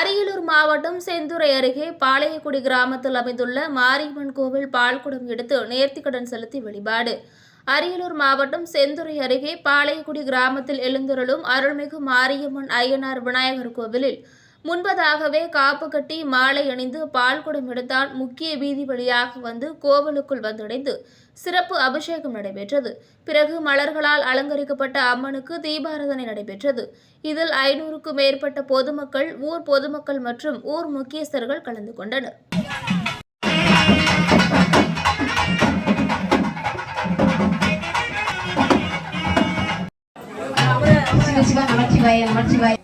அரியலூர் மாவட்டம் செந்துறை அருகே பாளையக்குடி கிராமத்தில் அமைந்துள்ள மாரியம்மன் கோவில் பால்குடம் எடுத்து நேர்த்திக்கடன் செலுத்தி வழிபாடு. அரியலூர் மாவட்டம் செந்துறை அருகே பாளையக்குடி கிராமத்தில் எழுந்தருளும் அருள்மிகு மாரியம்மன் அய்யனார் விநாயகர் கோவிலில் முன்பதாகவே காப்பு கட்டி மாலை அணிந்து பால்குடம் எடுத்தான் முக்கிய வீதி வழியாக வந்து கோவிலுக்குள் வந்தடைந்து சிறப்பு அபிஷேகம் நடைபெற்றது. பிறகு மலர்களால் அலங்கரிக்கப்பட்ட அம்மனுக்கு தீபாராதனை நடைபெற்றது. இதில் ஐநூறுக்கும் மேற்பட்ட பொதுமக்கள் ஊர் பொதுமக்கள் மற்றும் ஊர் முக்கியஸ்தர்கள் கலந்து கொண்டனர். நமச்சிவாய நமச்சிவாய